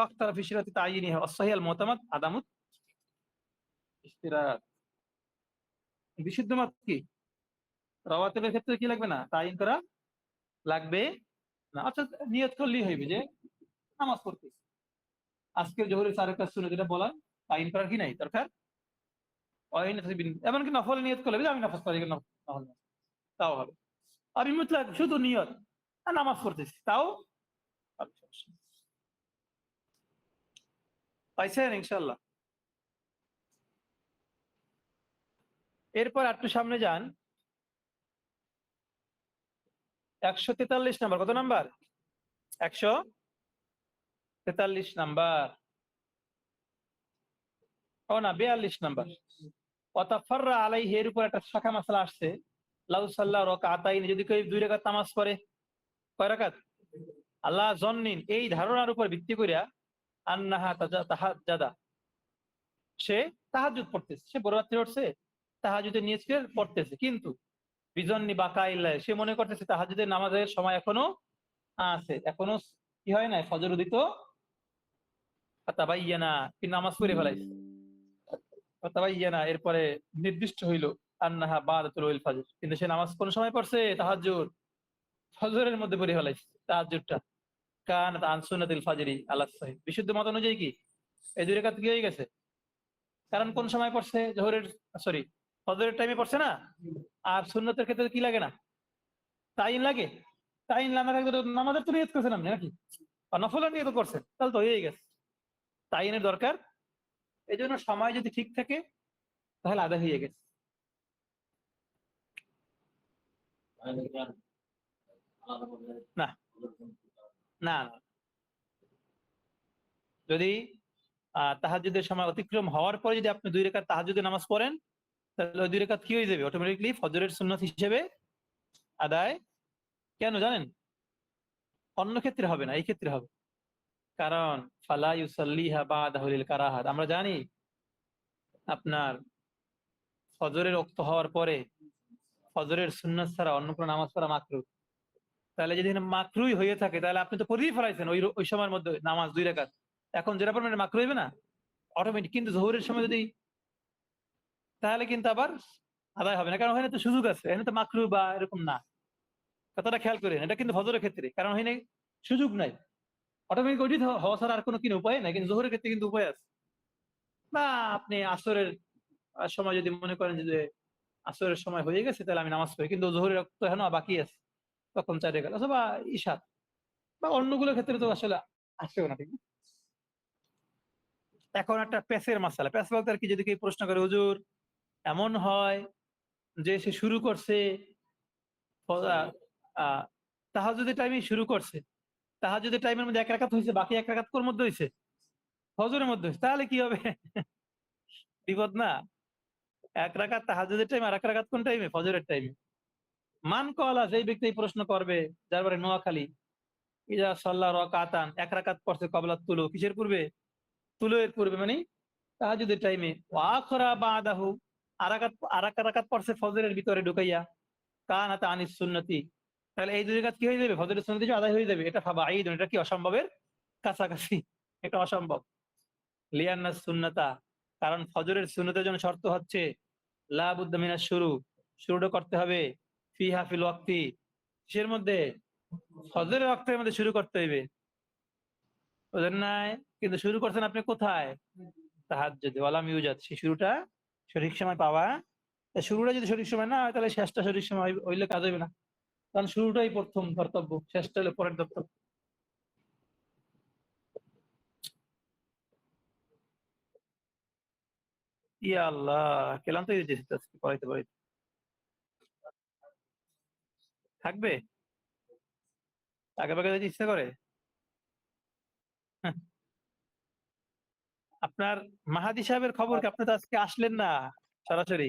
ফাক্তারা বিশুদ্ধ মত কি? ক্ষেত্রে কি লাগবে না? তাইন করা লাগবে না। আচ্ছা নিয়ত করলেই হইবে যে নামাজ পড়তেছি। আজকে জোহরের কাজ শুনে যেটা বলা তাইন করার কি নাই? দরকার? এমনকি নফল নিয়ত করলে আমি নামাজ পড়ি নফল তাও হবে আর শুধু নিয়ত নামাজ পড়তেছি। তাও। পাইছেন ইনশাল্লাহ এরপর একটু সামনে যান। একশো তেতাল্লিশ নাম্বার, কত নাম্বার? একশো তেতাল্লিশ নাম্বার। ও না, বিয়াল্লিশ নাম্বার। অতাফাররা আলাই এর উপর একটা শাখা মাসলা আসছে। লাউ সাল্লাহ রক আতাইনি যদি কেউ দুই রেখাত তামাজ করে কয় রাকাত? আল্লাহ জন্নিন এই ধারণার উপর ভিত্তি করিয়া সে তাহাজুদ পড়তেছে। সে বড় উঠছে তাহাজুদে নিয়েছে পড়তেছে। কিন্তু বাকা ইল্লাহ, সে মনে করতেছে তাহাজুদের নামাজের সময় এখনও আছে। এখনও কি হয় না ফজর উদিত। কি নামাজ পড়ে ফেলাইছে? এরপরে নির্দিষ্ট হইল আন্নাহা বাদাতুল ওয়াইল ফাজর। কিন্তু সে নামাজ কোন সময় পড়ছে? তাহাজ্জুদ ফজরের মধ্যে পড়ে ফেলাইছে, তাহাজ্জুদটা। কান আনসুনাতিল ফাজরি আল্লাহ সাহিব বিশুদ্ধ মত অনুযায়ী কি? এই দুই রেখাত কি হয়ে গেছে? কারণ কোন সময় পড়ছে? জোহরের, সরি, ফজরের টাইমে পড়ছে না? আর সুন্নতের ক্ষেত্রে কি লাগে না? তাইন লাগে? তাইন না থাকলে তো নামাজের তো নিয়ত করছেন আপনি নাকি? আর নফলের নিয়ত করছেন, তাহলে তো হয়েই গেছে। তাইনের দরকার? এই জন্য সময় যদি ঠিক থাকে, তাহলে আদায় হয়ে গেছে। না। না। যদি তাহাজুদের সময় অতিক্রম হওয়ার পরে যদি আপনি দুই রেখাত তাহাজুদের নামাজ পড়েন, তাহলে দুই রেখাত কি হয়ে যাবে? অটোমেটিকলি ফজরের সুন্নত হিসেবে আদায় কেন জানেন? অন্য ক্ষেত্রে হবে না, এই ক্ষেত্রে হবে। কারণ কারাহাত। আমরা জানি আপনার ফজরের রক্ত হওয়ার পরে ফজরের সুন্নত ছাড়া অন্য কোনো নামাজ পড়া মাকরু তাহলে যদি মাকরুই হয়ে থাকে, তাহলে আপনি তো পড়েই ফেলাইছেন ওই ওই সময়ের মধ্যে নামাজ দুই রেখাত এখন যেটা পড়বেন মাকরু হইবে না? অটোমেটিক কিন্তু জোহরের সময় যদি তাহলে কিন্তু আবার আদায় হবে না। কারণ ওখানে তো সুযোগ আছে। এখানে তো মাকরু বা এরকম না। কথাটা খেয়াল করেন। এটা কিন্তু ফজরের ক্ষেত্রে। কারণ ওখানে সুযোগ নাই। অটোমেটিক ওইটি হওয়া ছাড়া আর কোনো কিনে উপায় নাই। কিন্তু জোহরের ক্ষেত্রে কিন্তু উপায় আছে। বা আপনি আসরের সময় যদি মনে করেন যে আসরের সময় হয়ে গেছে, তাহলে আমি নামাজ পড়ি। কিন্তু জোহরের রক্ত এখনও বাকি আছে। তখন চাই গেল অথবা ইশাত বা অন্যগুলোর ক্ষেত্রে তো আসলে আসেও না ঠিক না? এখন একটা প্যাসের মাসালা প্যাস বলতে আর কি যদি কেউ প্রশ্ন করে হুজুর এমন হয় যে সে শুরু করছে তাহা যদি টাইমে শুরু করছে তাহাজুদের টাইমের মধ্যে এক রাকাত হয়েছে বাকি এক রাকাত কোর মধ্যে হয়েছে ফজরের মধ্যে হয়েছে তাহলে কি হবে? বিপদ না এক রাকাত তাহাজুদের টাইম আর এক রাকাত কোন টাইমে ফজরের টাইমে মান কলা যেই ব্যক্তি প্রশ্ন করবে, যার বারে নোয়াখালী ইজা সাল্লাহ রাকাতান, এক রাকাত পড়ছে কবলা তুলো, কিসের পূর্বে? তুলো এর পূর্বে মানে তাহাজুদের টাইমে ওয়াখরা বাদাহু আরাকাত আরাক রাকাত পড়ছে ফজরের ভিতরে ঢুকাইয়া। কানাত আনিস সুন্নতি। তাহলে এই দুই রাকাত কি হয়ে যাবে? ফজরের সুন্নতি আদায় হয়ে যাবে, এটা ভাবা ঈদ এটা কি অসম্ভবের? কাছাকাছি, এটা অসম্ভব। লিয়ান্নাস সুন্নতা, কারণ ফজরের সুন্নতের জন্য শর্ত হচ্ছে, লাবুদ্দা মিনাস শুরু। শুরুটা করতে হবে। ফি হাফিল ওয়াক্তি। মধ্যে? ওয়াক্তের মধ্যে শুরু করতে হইবে। ওদের কিন্তু শুরু করছেন আপনি কোথায়? তাহার যদি ওয়ালাম ইউজাদ। সেই শুরুটা সঠিক সময় পাওয়া। শুরুটা যদি সঠিক সময় না হয়, তাহলে শেষটা সঠিক সময় হইলে কাজ হইবে না। কারণ শুরুটাই প্রথম কর্তব্য, শেষটা হলে পরের কর্তব্য। ইয়া আল্লাহ কেলাম তো পড়াইতে পড়াইতে। থাকবে? আগে যেতে ইচ্ছা করে? হ্যাঁ। আপনার মাহাদি সাহেবের খবর কি আপনি তো আজকে আসলেন না সরাসরি?